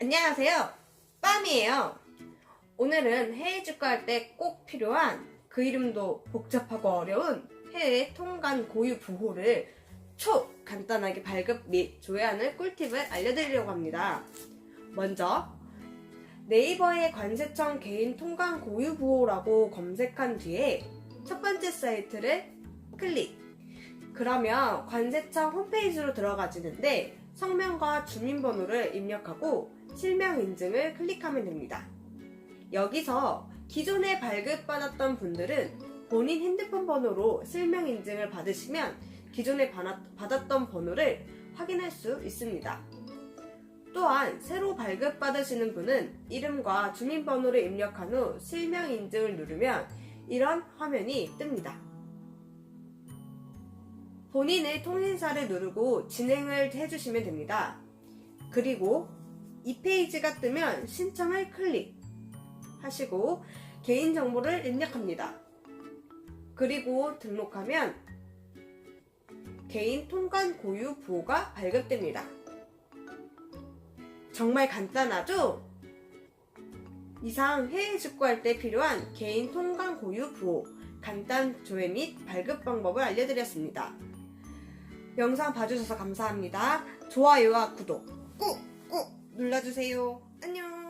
안녕하세요. 빰이에요. 오늘은 해외 주가할 때 꼭 필요한 그 이름도 복잡하고 어려운 해외 통관 고유 부호를 초 간단하게 발급 및 조회하는 꿀팁을 알려드리려고 합니다. 먼저 네이버에 관세청 개인 통관 고유 부호라고 검색한 뒤에 첫 번째 사이트를 클릭. 그러면 관세청 홈페이지로 들어가지는데 성명과 주민번호를 입력하고 실명 인증을 클릭하면 됩니다. 여기서 기존에 발급받았던 분들은 본인 핸드폰 번호로 실명 인증을 받으시면 기존에 받았- 받았던 번호를 확인할 수 있습니다. 또한 새로 발급받으시는 분은 이름과 주민번호를 입력한 후 실명 인증을 누르면 이런 화면이 뜹니다. 본인의 통신사를 누르고 진행을 해주시면 됩니다. 그리고 이 페이지가 뜨면 신청을 클릭 하시고 개인정보를 입력합니다. 그리고 등록하면 개인 통관 고유 부호가 발급됩니다. 정말 간단하죠? 이상 해외 직구할 때 필요한 개인 통관 고유 부호, 간단 조회 및 발급 방법을 알려드렸습니다. 영상 봐주셔서 감사합니다. 좋아요와 구독 꾹꾹 눌러주세요. 안녕!